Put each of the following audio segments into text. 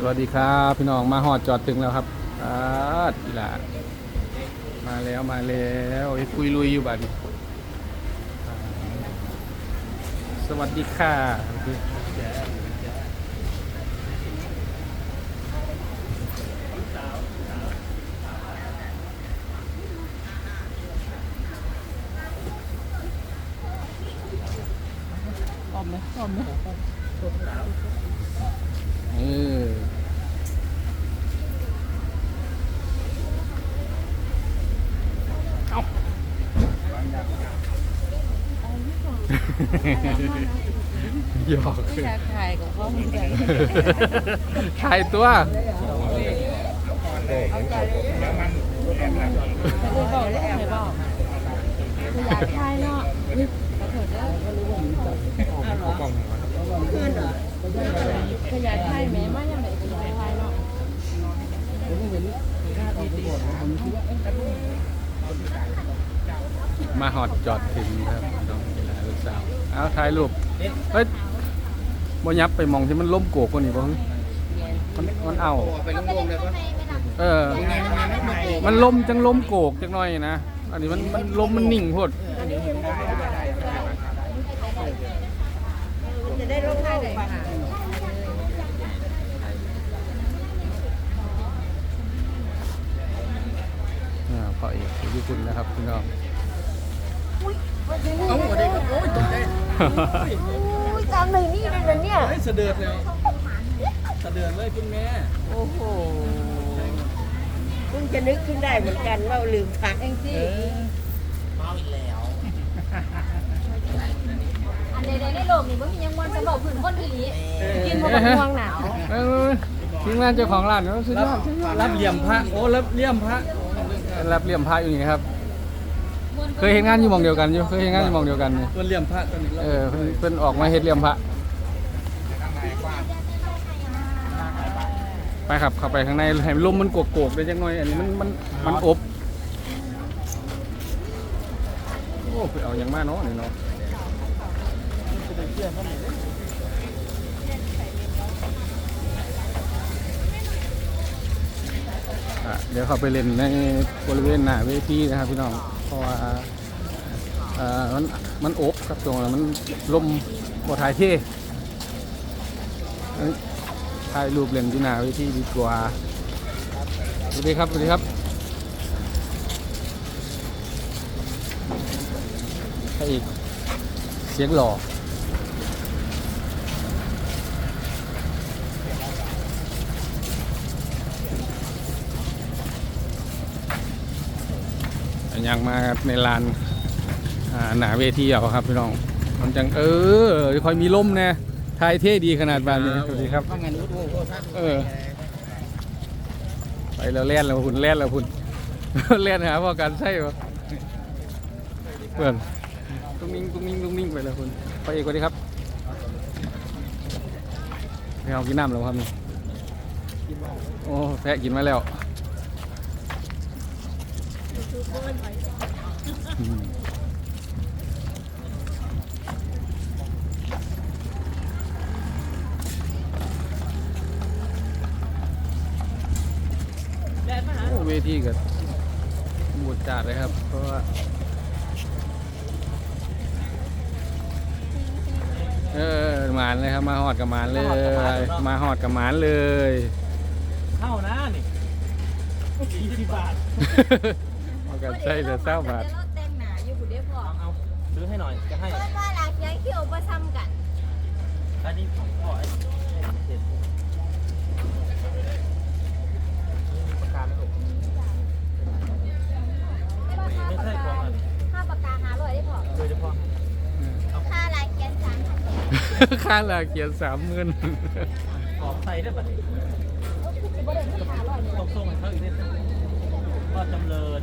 สวัสดีครับพี่น้องมาหอดจอดถึงแล้วครับอาอีหลามาแล้วมาแล้วไอ้คุยลุยอยู่บัดนี้อ่าสวัสดีค่ะเออ หยอกไม่อยากถ่ายกับเขาเหมือนกันถ่ายตัวเอาใจเลยไม่ได้บอกเลยไม่บอกไม่อยากถ่ายเนาะอุ๊ยขอโทษเด้อขยายถ่ายแม่มาอย่างไรขยายถ่ายเนาะมาหอดจอดถึงครับน้องกีฬาลูก สาวเอาถ่ายรูปเฮ้ยบ่ยับไปมองที่มันล้มโกกกว่านี้บ่มันมันเอาไปลงๆเลยปะเออ มันล้มจังล้มโกกจังหน่อยนะ อันนี้มันมันล้มมันนิ่งพดจะได้ลงถ่ายได้ค่ะอ่าพอเอกอยู่ญี่ปุ่นนะครับพี่น้อง เอ้าสวัสดีครับโอ้ยตกใจอุ้ยจำหนึ่งนี่เลยนะเนี่ยเฮ้ยสะเดือดเลยสะเดือดเลยคุณแม่ โอ้โหเพิ่งจะนึกขึ้นได้เหมือนกันว่าลืมพักเองสิอันใดๆในโลกนี้ว่ามียังวันสำหรับผืนคนอีหลีกินมากับม่วงหนาวเออทีมงานเจ้าของร้านเนาะสุดยรับอดสุดยอดรับเหลี่ยมพระโอ้รับเหลี่ยมพระรับเหลี่ยมพระอยู่นี่ครับ เคยเห็นงานอยู่หมองเดียวกันอยู่เคยเห็นงานอยู่หมองเดียวกันนี่ตัวเหลี่ยมพระตัวนี้เออเพิ่นเพิ่นออกมาเฮ็ดเหลี่ยมพระไปครับเข้าไปข้างในให้ลมมันโกกๆได้จังหน่อยอันนี้มันมันมันอบโอ้ไปเอาอย่างมากเนาะนี่เนาะอะเดี๋ยวเข้าไปเล่นในบริเวณหน้าเวทีนะครับพี่น้อง เพราะว่าเอ่อมันมันอบครับตรงนั้นมันลมบ่ถ่ายเท่ถ่ายรูปเล่นที่หน้าเวทีดีกว่าสวัสดีครับสวัสดีครับให้อีกเสียงหล่อ ยังมาในลานอ่าหนาเวทีเอาครับพี่น้องมันจังเออคอยมีลมแน่ถ่ายเท่ดีขนาดแบบนี้สวัสดีครับทำงานนู้นโอ้โหท่านเออไปแล้วเล่นแล้วคุณเล่นแล้วคุณเล่นหาว่าการใช่ปะเพื่อนตุ้งนิ่งตุ้งนิ่งตุ้งนิ่งไปแล้วคุณไปเอกสวัสดีครับไปเอากินน้ำแล้วครับนี่โอ้แพะกินมาแล้วอืม โอ้เวทีกับบูดจัดเลยครับ เพราะว่าเออหมานเลยครับ มาหอดกับหมานเลย มาหอดกับหมานเลย เข้านะนี่สี่สิบบาท กันใช่เลยเศร้าบาทเดี๋ยวเราแต่งหนาอยู่คุณเด้พอเอาซื้อให้หน่อยจะให้เพิ่นว่าหลักย้ายเขียวประซ้ำกันอันนี้ผมขอให้เสร็จประกันลูกไม่ใช่กองอะไรค่าปากกาหาร้อยได้พอโดยเฉพาะค่าลายเขียนสามพันค่าลาเกียรสามหมื่นออกใส่ได้ปะเนี่ยบ่ได้ที่หาร้อยเนี่ยต้องส่งให้เขาอีกนิดนึงก็จำเริญ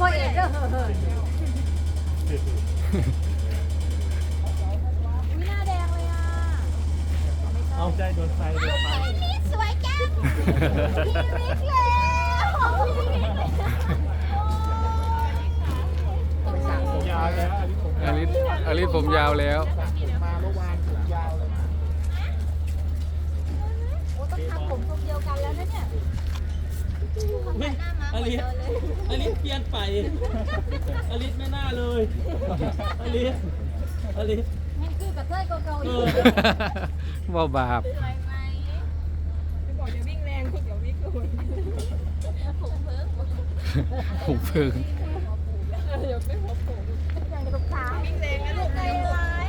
พ่อเอกเด้อเฮ้อเฮ้อมีหน้าแดงเลยอะเอาใจโดนไฟโดนไฟนี่สวยจังมิกแล้วของพี่มิกยาวแล้วอลิสอลิสผมยาวแล้วโอ้ต้องทำผมทรงเดียวกันแล้วนะเนี่ย เหอมือนลิสเดิมเลยอลิสเปลี่ยนไปอลิสไม่น่าเลยอลิสอลิสยังคือกระเทยเก่าๆเออยู่อว่าบาปสวยไหมบอกอย่าวิ่งแรงคุณอย่าวิ่งคุณผมเพิ่งผูกเพิงอย่างกับขาวิ่งแรงนะลูกใจร้าย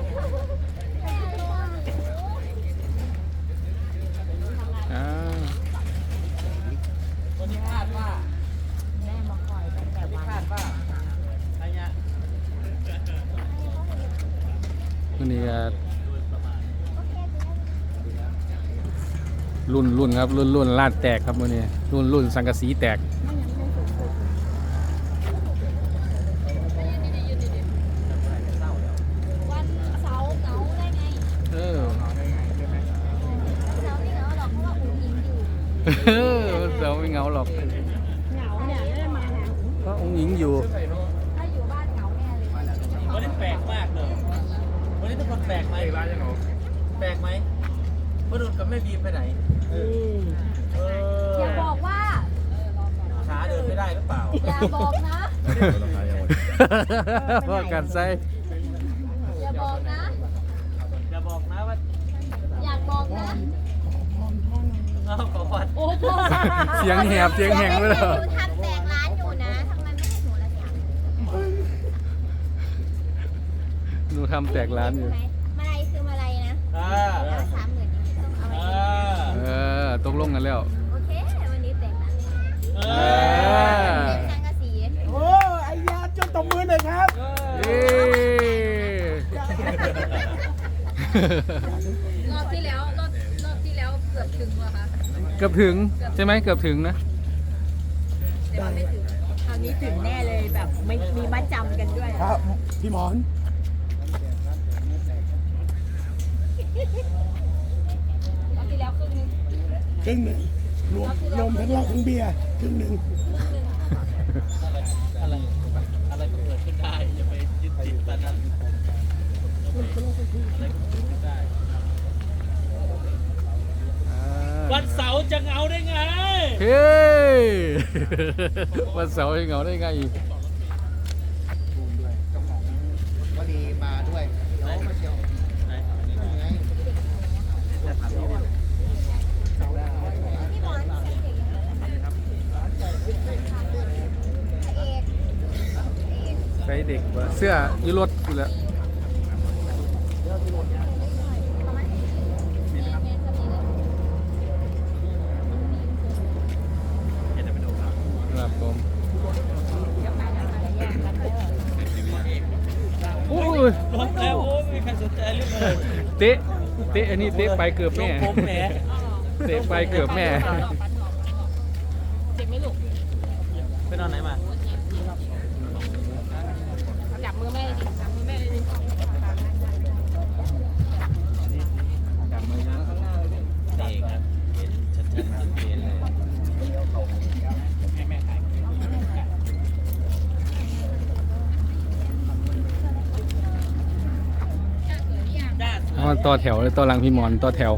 อ่า วันนี้คาดว่า แม่มาคอยตั้งแต่ วันนี้ วัน คาดว่าอะไรเงี้ย วันนี้ก็รุ่นรุ่นครับรุ่นรุ่นลาดแตกครับวันนี้รุ่นรุ่นสังกะสีแตกวันเสาร์เหงาได้ไงเออเสาร์นี่เหงาหรอกเพราะว่าอุ่นอิงอยู่เราไม่เหงาหรอกเหงาเนี่ยไม่ได้มาหาเพราะองค์หญิงอยู่ ถ้าอยู่บ้านเหงาแน่เลย วันนี้แปลกมากเลย วันนี้ทุกคนแปลกไหมแปลกไหมพ่อดุลกับแม่บีมไปไหนเอออย่าบอกว่า ขาเดินไม่ได้หรือเปล่าอย่าบอกนะพ่อกันใส่อย่าบอกนะ อย่าบอกนะว่าอยากบอกนะ เอาขอฟันโอ้โหเสียงแหบเสียงแหงเลยเหรอหนูทำแตกร้านอยู่นะทำไมไม่ให้หนูละสามหนูทำแตกร้านอยู่ มาลัยคือมาลัยนะ อ่า แล้วสามหมื่นต้องเอาไว้ อ่า เออ ตกลงกันแล้ว โอเค วันนี้แตกร้านเอเอออเป็นสังกะสีโอ้ไอ้ยาจนตบมือหน่อยครับเอ้ยรอบที่แล้ว รอบรอบที่แล้วเกือบถึงว่ะคะเกือบถึงใช่ไหมเกือบถึงนะ แต่ว่าไม่ถึง คราวนี้ถึงแน่เลยแบบไม่มีมัดจำกันด้วย ครับพี่หมอน รอบที่แล้วครึ่งนึง ครึ่งหนึ่งรวมรวมทั้งเหล้าทั้งเบียร์ครึ่งหนึ่งอะไรอะไรก็เกิดขึ้นได้อย่าไปยึดติดตอนนั้นอะไรก็เกิดขึ้นได้วันเสาร์จะเหงาได้ไง เฮ้ย วันเสาร์ให้เหงาได้ไงอีกก็ดีมาด้วยเดี๋ยวมาเที่ยวนั่นไง พี่หมอนใส่เด็กพระเอกพระเอก ใส่เด็กวะเสื้ออยูรถอยู่แล้วประมาณเมนเมนสมีเลยครับผมโอ้ยรถแล้วโอ้ไม่มีใครสนใจเรื่องเลยเตะเตะอันนี้เตะไปเกือบแม่ผมแหมเตะไปเกือบแม่ ไปนอนไหนมาจับมือแม่ดิจับมือแม่ดิเด็กครับเห็นชัดๆชัดเจนเลยอ๋อต่อแถวเลยต่อหลังพี่หมอนต่อแถว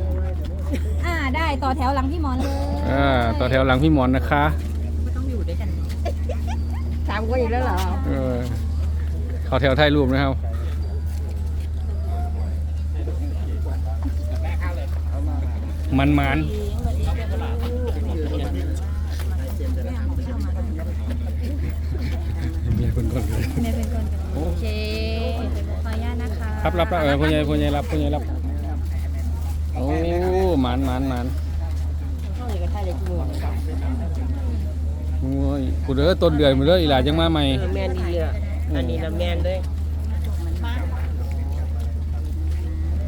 อ่าได้ต่อแถวหลังพี่หมอนเลย อ่าต่อแถวหลังพี่หมอนนะคะสามคนอีกแล้วเหรอเออเขาแถวถ่ายรูปนะครับ มันมันเมียคนก่อนเลยแม่เป็นคนโอเคขออนุญาตนะคะ ครับรับรับเออพ่อใหญ่พ่อใหญ่รับพ่อใหญ่รับ โอ้หมันหมันหมัน โอ้ยกูเด้อต้นเดือนมาเลยอีหลาจังมาใหม่ เออแมนดีอะอันนี้นะแมนด้วย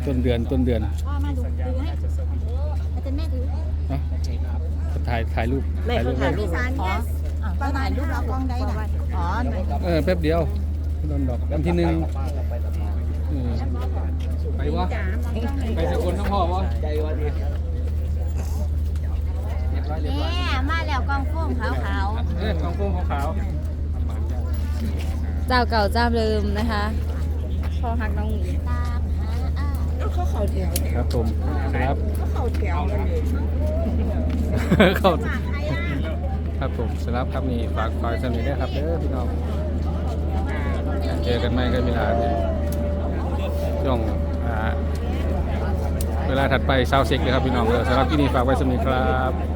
ต้นเดือนต้นเดือนพ่อมาดูดูให้อาจารย์แม่ถือนะถ่ายถ่ายรูปแม่ถ่ายรูเขาปถ่ายรูปอ๋อประมาณรูปเรากล้องได้นะอ๋อหน่อยเออแป๊บเดียวโดนดอกวันที่หนึ่งอืมไปวะไปสกลน้องพ่อวะใจวันนี้เรียบร้อยเรียบร้อยแม่มาแล้วกล้องโค้งขาวเออกองฟุ้งขาวเจ้าเก่าเจ้าเดิมนะคะพอหักน้องหมีๆตามหาอ้ายเขาเขาแถวๆครับผมครับเขาเขาแถวกันเลยเข้าครับผมสำหรับครับนี่ฝากฝากสนิทด้วยครับเด้อพี่น้องเจอกันใหม่กันเวลาช่วงอ่าเวลาถัดไปเช้าเซ็กเลยครับพี่น้องเด้อสำหรับที่นี่ฝากไว้สนิทครับ